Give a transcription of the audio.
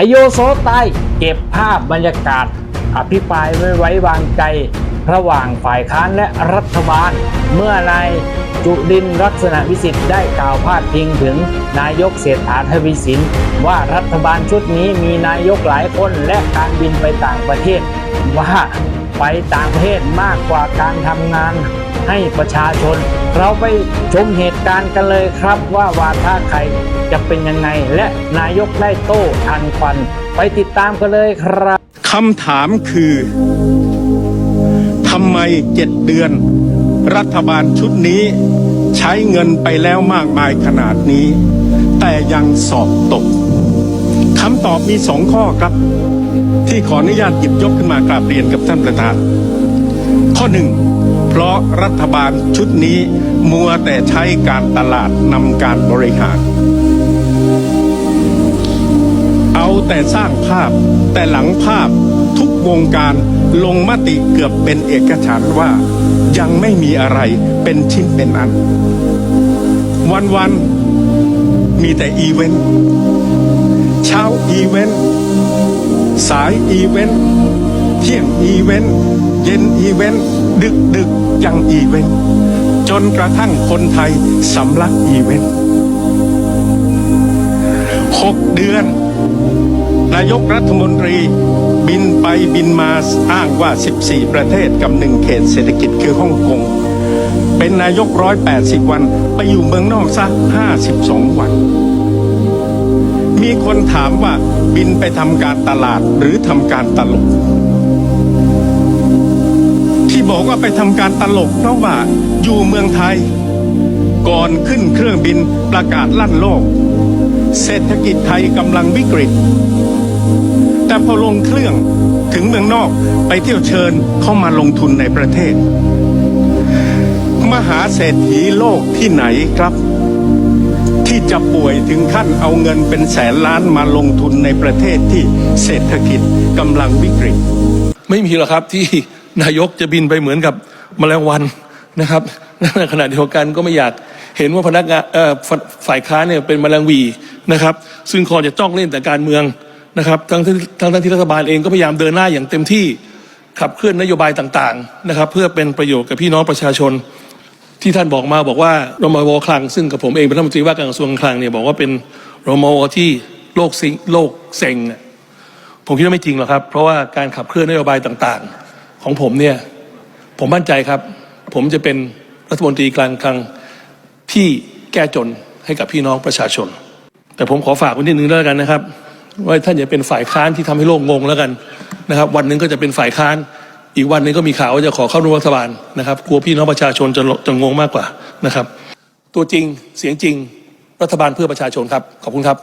อโยโซใต้เก็บภาพบรรยากาศ อภิปรายไม่ไว้วางใจ ระหว่างฝ่ายค้านและรัฐบาล เมื่อนายจุดินลักษณะวิสิทธิ์ได้กล่าวพาดพิงถึงนายกเศรษฐาทวีสิน ว่ารัฐบาลชุดนี้มีนายกหลายคนและการบินไปต่างประเทศ ว่าไปต่างประเทศมากกว่าการทำงาน ให้ประชาชน เราไปชมเหตุการณ์กันเลยครับว่าวาทะใครจะเป็นยังไง และนายกได้โต้ทันควัน ไปติดตามกันเลยครับคำถามคือทำไมเจ็ดเดือน รัฐบาลชุดนี้ ใช้เงินไปแล้วมากมายขนาดนี้ แต่ยังสอบตกคำตอบมีสองข้อครับ ที่ขออนุญาตหยิบยกขึ้นมากราบเรียนกับท่านประธาน ข้อหนึ่ง เพราะรัฐบาลชุดนี้มัวแต่ใช้การตลาดนำการบริหาร เอาแต่สร้างภาพแต่หลังภาพทุกวงการลงมติเกือบเป็นเอกฉันว่ายังไม่มีอะไรเป็นชิ้นเป็นอัน วันๆมีแต่อีเวนต์เช้าอีเวนต์สายอีเวนต์ เที่ยงอีเวนต์เย็นอีเวนต์ดึกดึกยังอีเวนต์จนกระทั่งคนไทยสำลักอีเวนต์หกเดือน นายกรัฐมนตรีบินไปบินมาอ้างว่า 14 ประเทศกับหนึ่งเขตเศรษฐกิจคือฮ่องกง เป็นนายก 180 วัน ไปอยู่เมืองนอกซะ 52 วัน คนถามว่าบินไปทำการตลาดหรือทำการตลก ที่บอกว่าไปทำการตลกเพราะว่าอยู่เมืองไทย ก่อนขึ้นเครื่องบินประกาศลั่นโลก เศรษฐกิจไทยกำลังวิกฤต แต่พอลงเครื่องถึงเมืองนอกไปเที่ยวเชิญเข้ามาลงทุนในประเทศ มหาเศรษฐีโลกที่ไหนครับ ที่จะป่วยถึงขั้นเอาเงินเป็นแสนล้านมาลงทุนในประเทศที่เศรษฐกิจกำลังวิกฤต ไม่มีหรอกครับที่นายกจะบินไปเหมือนกับมแมลงวันนะครับในขณะเดียวกันก็ไม่อยากเห็นว่าพนักงานฝ่ายค้านเนี่ยเป็นแมลงวีนะครับ ซึ่งคอจะจ้องเล่นแต่การเมืองนะครับทั้งที่ทั้งทั้งที่รัฐบาลเองก็พยายามเดินหน้าอย่างเต็มที่ขับเคลื่อนนโยบายต่างๆนะครับ เพื่อเป็นประโยชน์กับพี่น้องประชาชน ที่ท่านบอกมาบอกว่ารมวคลัง ซึ่งกับผมเองเป็นรัฐมนตรีว่าการกระทรวงคลังเนี่ยบอกว่าเป็นรมวที่โลกซิงโลกเซ็งอะผมคิดว่าไม่จริงหรอกครับ เพราะว่าการขับเคลื่อนนโยบายต่างๆ ของผมเนี่ยผมมั่นใจครับ ผมจะเป็นรัฐมนตรีกลางคลังที่แก้จนให้กับพี่น้องประชาชน แต่ผมขอฝากไว้นิดนึงแล้วกันนะครับ ว่าท่านอย่าเป็นฝ่ายค้านที่ทำให้โลกงงแล้วกันนะครับ วันหนึ่งก็จะเป็นฝ่ายค้าน อีกวันนึ่งก็มีข่าวว่าจะขอเข้าร่วมรัฐบาลนะครับกลัวพี่น้องประชาชนจะจะงงมากกว่านะครับ ตัวจริงเสียงจริงรัฐบาลเพื่อประชาชนครับ ขอบคุณครับ